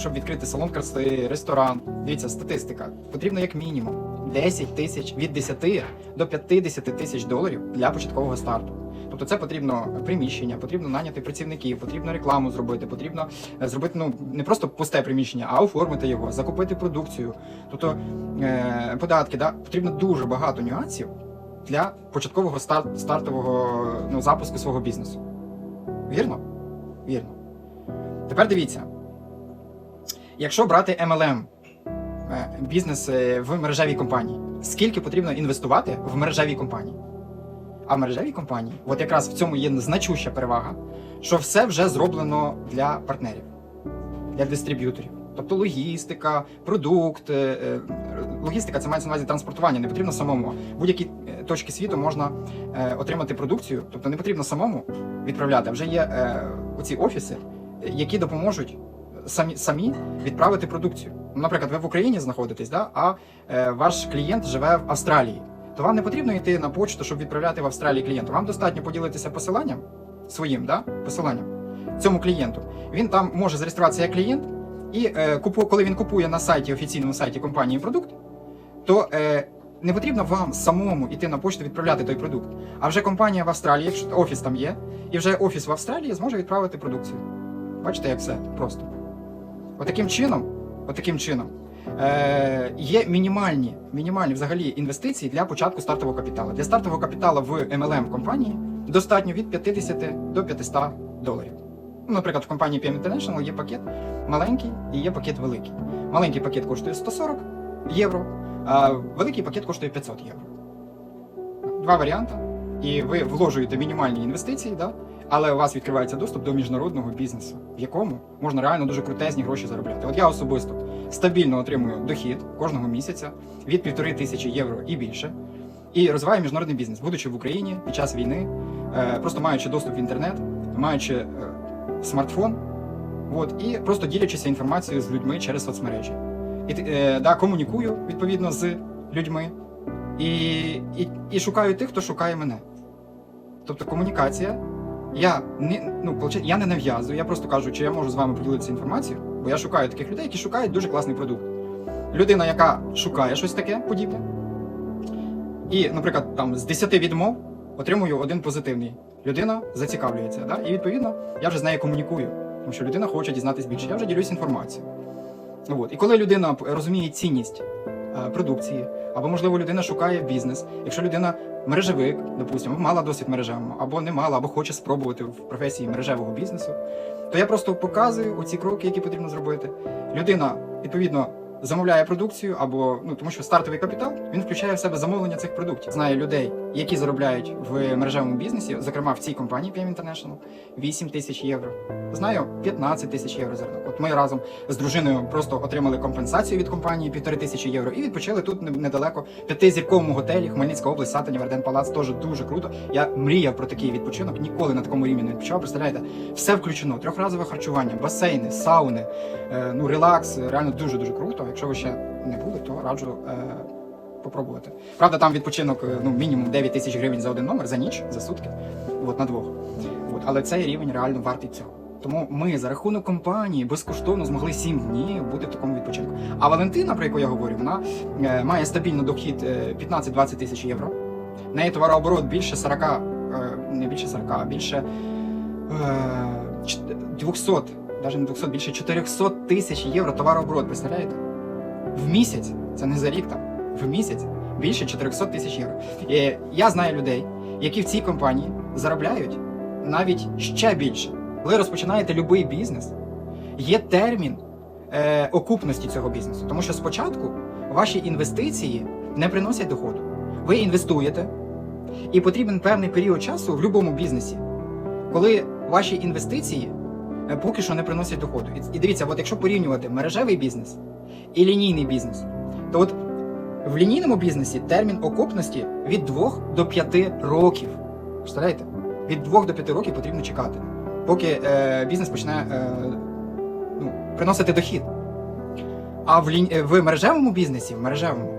щоб відкрити салон краси, ресторан. Дивіться, статистика. Потрібно як мінімум 10 тисяч від 10 до 50 тисяч доларів для початкового старту. Тобто це потрібно приміщення, потрібно наняти працівників, потрібно рекламу зробити, потрібно е, зробити ну не просто пусте приміщення, а оформити його, закупити продукцію. Тобто е, податки, да? потрібно дуже багато нюансів для початкового старт, стартового ну, запуску свого бізнесу. Вірно? Вірно. Тепер дивіться. Якщо брати MLM, е, бізнес е, в мережевій компанії, скільки потрібно інвестувати в мережевій компанії? А в мережевій компанії, от якраз в цьому є значуща перевага, що все вже зроблено для партнерів, для дистриб'юторів. Тобто логістика, продукт, е, логістика це мається на увазі транспортування, не потрібно самому. Будь-які точки світу можна отримати продукцію, тобто не потрібно самому відправляти. А вже є оці офіси, які допоможуть самі, самі відправити продукцію. Ну, Наприклад, ви в Україні знаходитесь, да? а е, ваш клієнт живе в Австралії. То вам не потрібно йти на почту, щоб відправляти в Австралії клієнту. Вам достатньо поділитися посиланням своїм, да? посиланням цьому клієнту. Він там може зареєструватися як клієнт, і е, купу, коли він купує на сайті, офіційному сайті компанії продукт, то е, не потрібно вам самому йти на почту відправляти той продукт. А вже компанія в Австралії, якщо офіс там є, і вже офіс в Австралії зможе відправити продукцію. Бачите, як все просто. Отаким чином, отаким чином е, є мінімальні, мінімальні взагалі інвестиції для початку стартового капіталу. Для стартового капіталу в MLM компанії достатньо від 50 до 500 доларів. Ну, наприклад, в компанії PM International є пакет маленький і є пакет великий. Маленький пакет коштує 140 євро, а великий пакет коштує 500 євро. Два варіанти. І ви вложуєте мінімальні інвестиції, да? Але у вас відкривається доступ до міжнародного бізнесу, в якому можна реально дуже крутезні гроші заробляти. От я особисто стабільно отримую дохід кожного місяця від півтори тисячі євро і більше. І розвиваю міжнародний бізнес, будучи в Україні під час війни, е, просто маючи доступ в інтернет, маючи е, смартфон, от, і просто ділячися інформацією з людьми через соцмережі. І е, да, комунікую відповідно з людьми і, і, і шукаю тих, хто шукає мене. Тобто комунікація. Я не, ну, получає- я не нав'язую, я просто кажу, чи я можу з вами поділитися інформацією, бо я шукаю таких людей, які шукають дуже класний продукт. Людина, яка шукає щось таке подібне, і, наприклад, там з 10 відмов отримую один позитивний. Людина зацікавлюється, да? і відповідно я вже з нею комунікую, тому що людина хоче дізнатися більше. Я вже ділюсь інформацією. От. І коли людина розуміє цінність е, продукції, або, можливо, людина шукає бізнес, якщо людина мережевик, допустимо, мала досвід мережевому, або не мала, або хоче спробувати в професії мережевого бізнесу, то я просто показую оці кроки, які потрібно зробити. Людина, відповідно, замовляє продукцію, або ну тому що стартовий капітал він включає в себе замовлення цих продуктів. знає людей, які заробляють в мережевому бізнесі, зокрема в цій компанії PM International, 8 тисяч євро. Знаю 15 тисяч євро за. От ми разом з дружиною просто отримали компенсацію від компанії півтори тисячі євро і відпочили тут недалеко п'ятизірковому готелі Хмельницька область, Сатані, Верден Палац. Теж дуже круто. Я мріяв про такий відпочинок, ніколи на такому рівні не відпочивав. Представляєте, все включено: трьохразове харчування, басейни, сауни, е, ну релакс. Реально дуже дуже круто. Якщо ви ще не були, то раджу. Е, Попробувати. Правда, там відпочинок е, ну, мінімум 9 тисяч гривень за один номер за ніч, за сутки, от на двох. От, але цей рівень реально вартий цього. Тому ми за рахунок компанії безкоштовно змогли 7 днів бути в такому відпочинку. А Валентина, про яку я говорю, вона е, має стабільний дохід е, 15-20 тисяч євро. В неї товарооборот більше 40, е, не більше 40, а більше е, 200, навіть не 200, більше 400 тисяч євро товарооборот, представляєте? В місяць, це не за рік там, в місяць більше 400 тисяч євро. І я знаю людей, які в цій компанії заробляють навіть ще більше. Коли розпочинаєте будь-який бізнес, є термін е, окупності цього бізнесу. Тому що спочатку ваші інвестиції не приносять доходу. Ви інвестуєте, і потрібен певний період часу в будь-якому бізнесі, коли ваші інвестиції е, поки що не приносять доходу. І, дивіться, от якщо порівнювати мережевий бізнес і лінійний бізнес, то от в лінійному бізнесі термін окупності від 2 до 5 років. Представляєте? Від 2 до 5 років потрібно чекати, поки е, бізнес почне е, ну, приносити дохід. А в, е, в мережевому бізнесі, в мережевому,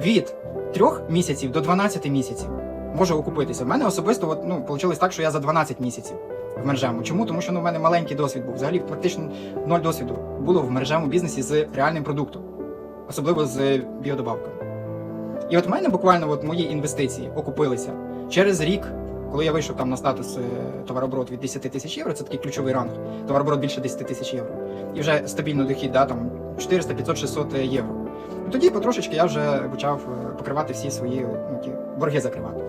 від 3 місяців до 12 місяців може окупитися. В мене особисто от, ну, вийшло так, що я за 12 місяців в мережевому. Чому? Тому що ну, в мене маленький досвід був. Взагалі практично ноль досвіду було в мережевому бізнесі з реальним продуктом, особливо з біодобавками. І от в мене буквально от мої інвестиції окупилися через рік, коли я вийшов там на статус е, товарооборот від 10 тисяч євро, це такий ключовий ранг. Товарооборот більше 10 тисяч євро. І вже стабільний дохід, да, там 400, 500, 600 євро. І тоді потрошечки я вже почав е, покривати всі свої ну, ті, борги закривати.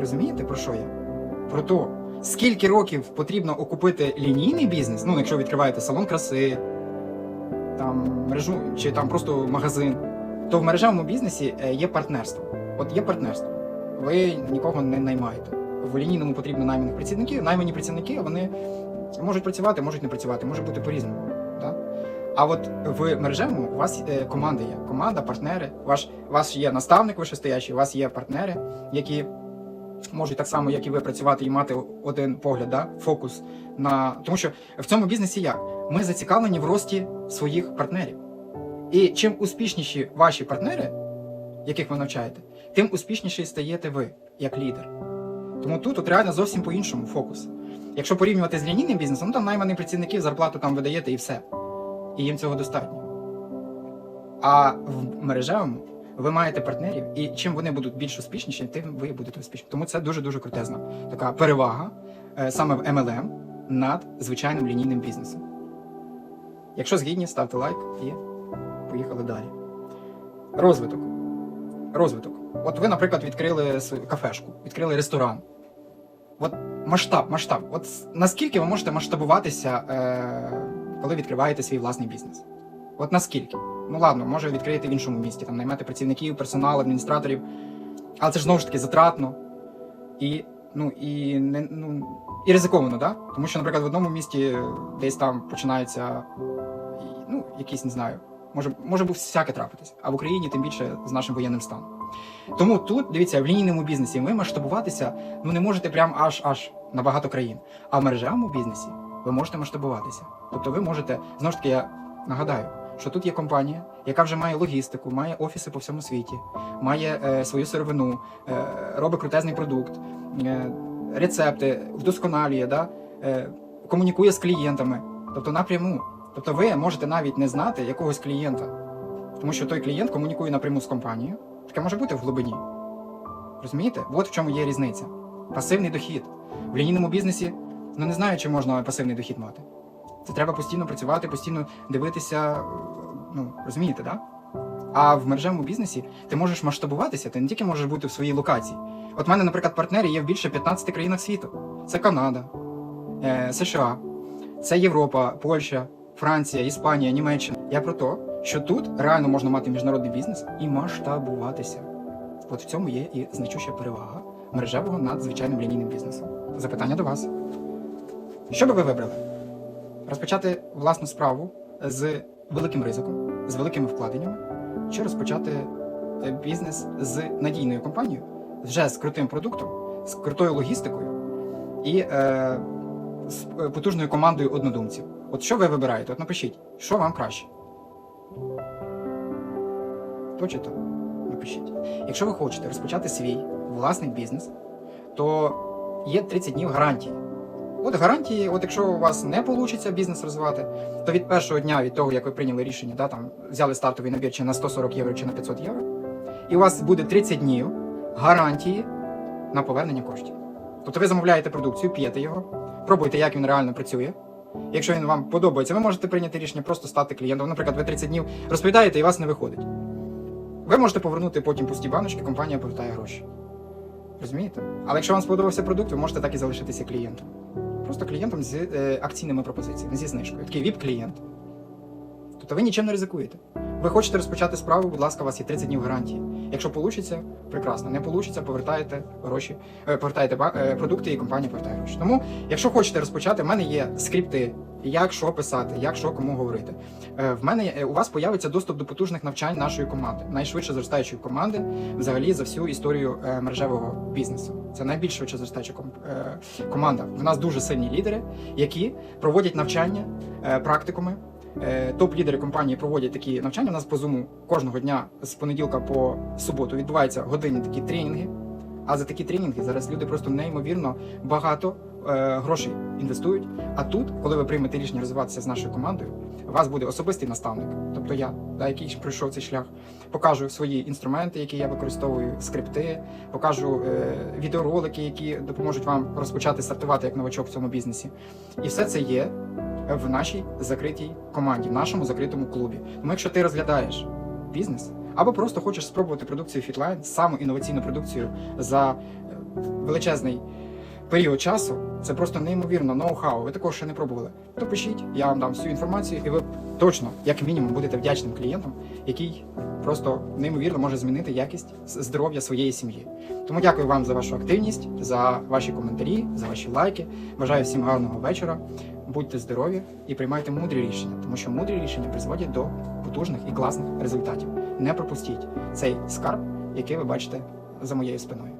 Розумієте, про що я? Про то, скільки років потрібно окупити лінійний бізнес, ну, якщо відкриваєте салон краси, там мережу чи там просто магазин, то в мережевому бізнесі е, є партнерство. От є партнерство. Ви нікого не наймаєте. В лінійному потрібно найманих працівників. Наймані працівники вони можуть працювати, можуть не працювати, може бути по-різному. Да? А от в мережевому у вас е, команда є. Команда, партнери. Ваш, вас є наставник вищестоячий, у вас є партнери, які можуть так само, як і ви, працювати і мати один погляд, да? фокус на тому, що в цьому бізнесі як? Ми зацікавлені в рості своїх партнерів. І чим успішніші ваші партнери, яких ви навчаєте, тим успішніший стаєте ви як лідер. Тому тут от реально зовсім по-іншому фокус. Якщо порівнювати з лінійним бізнесом, ну там наймані працівників, зарплату там видаєте і все. І їм цього достатньо. А в мережевому ви маєте партнерів, і чим вони будуть більш успішніші, тим ви будете успішні. Тому це дуже дуже крутезна така перевага е, саме в MLM над звичайним лінійним бізнесом. Якщо згідні, ставте лайк і поїхали далі. Розвиток. Розвиток. От ви, наприклад, відкрили кафешку, відкрили ресторан. От масштаб, масштаб. От наскільки ви можете масштабуватися, е, коли відкриваєте свій власний бізнес? От наскільки? Ну ладно, може відкрити в іншому місті, там наймати працівників, персонал, адміністраторів. Але це ж знову ж таки затратно і, ну, і, не, ну, і ризиковано, да? Тому що, наприклад, в одному місті десь там ну, якісь, не знаю, може, може бути всяке трапитись, а в Україні тим більше з нашим воєнним станом. Тому тут, дивіться, в лінійному бізнесі ви масштабуватися ну, не можете прям аж аж на багато країн. А в мережевому бізнесі ви можете масштабуватися. Тобто ви можете, знову ж таки, я нагадаю, що тут є компанія, яка вже має логістику, має офіси по всьому світі, має е, свою сировину, е, робить крутезний продукт, е, рецепти, вдосконалює, да? е, комунікує з клієнтами, тобто напряму. Тобто ви можете навіть не знати якогось клієнта, тому що той клієнт комунікує напряму з компанією. Таке може бути в глибині. Розумієте? От в чому є різниця. Пасивний дохід. В лінійному бізнесі ну не знаю, чи можна пасивний дохід мати. Це треба постійно працювати, постійно дивитися. Ну, розумієте, да? А в мережевому бізнесі ти можеш масштабуватися, ти не тільки можеш бути в своїй локації. От в мене, наприклад, партнери є в більше 15 країнах світу. Це Канада, е, США, це Європа, Польща, Франція, Іспанія, Німеччина. Я про те, що тут реально можна мати міжнародний бізнес і масштабуватися. От в цьому є і значуща перевага мережевого над звичайним лінійним бізнесом. Запитання до вас. Що би ви вибрали? Розпочати власну справу з великим ризиком, з великими вкладеннями, чи розпочати е, бізнес з надійною компанією, вже з крутим продуктом, з крутою логістикою і е, з е, потужною командою однодумців. От що ви вибираєте? От напишіть, що вам краще. То? Напишіть. Якщо ви хочете розпочати свій власний бізнес, то є 30 днів гарантії. От гарантії, от якщо у вас не вийде бізнес розвивати, то від першого дня від того, як ви прийняли рішення, да, там, взяли стартовий набір чи на 140 євро, чи на 500 євро, і у вас буде 30 днів гарантії на повернення коштів. Тобто ви замовляєте продукцію, п'єте його, пробуєте, як він реально працює. Якщо він вам подобається, ви можете прийняти рішення просто стати клієнтом. Наприклад, ви 30 днів розповідаєте і вас не виходить. Ви можете повернути потім пусті баночки, компанія повертає гроші. Розумієте? Але якщо вам сподобався продукт, ви можете так і залишитися клієнтом. Просто клієнтом з е, акційними пропозиціями, зі знижкою. Такий віп-клієнт. Тобто ви нічим не ризикуєте. Ви хочете розпочати справу, будь ласка, у вас є 30 днів гарантії. Якщо вийде, прекрасно. Не вийде, повертаєте гроші, е, повертаєте е, продукти і компанія повертає гроші. Тому, якщо хочете розпочати, в мене є скрипти, як що писати, як що кому говорити. Е, В мене у вас появиться доступ до потужних навчань нашої команди, найшвидше зростаючої команди взагалі за всю історію мережевого бізнесу. Це найбільш швидше зростаюча ком- команда. В нас дуже сильні лідери, які проводять навчання, практикуми. Е, Топ-лідери компанії проводять такі навчання. У нас по зуму кожного дня з понеділка по суботу відбуваються годинні такі тренінги. А за такі тренінги зараз люди просто неймовірно багато е, грошей інвестують. А тут, коли ви приймете рішення розвиватися з нашою командою, у вас буде особистий наставник, тобто я, да, який пройшов цей шлях, покажу свої інструменти, які я використовую, скрипти, покажу е, відеоролики, які допоможуть вам розпочати стартувати як новачок в цьому бізнесі. І все це є в нашій закритій команді, в нашому закритому клубі. Тому якщо ти розглядаєш бізнес або просто хочеш спробувати продукцію Fitline, саму інноваційну продукцію за е, величезний період часу, це просто неймовірно ноу-хау. Ви такого ще не пробували. То пишіть, я вам дам всю інформацію, і ви точно, як мінімум, будете вдячним клієнтом, який просто неймовірно може змінити якість здоров'я своєї сім'ї. Тому дякую вам за вашу активність, за ваші коментарі, за ваші лайки. Бажаю всім гарного вечора. Будьте здорові і приймайте мудрі рішення, тому що мудрі рішення призводять до потужних і класних результатів. Не пропустіть цей скарб, який ви бачите за моєю спиною.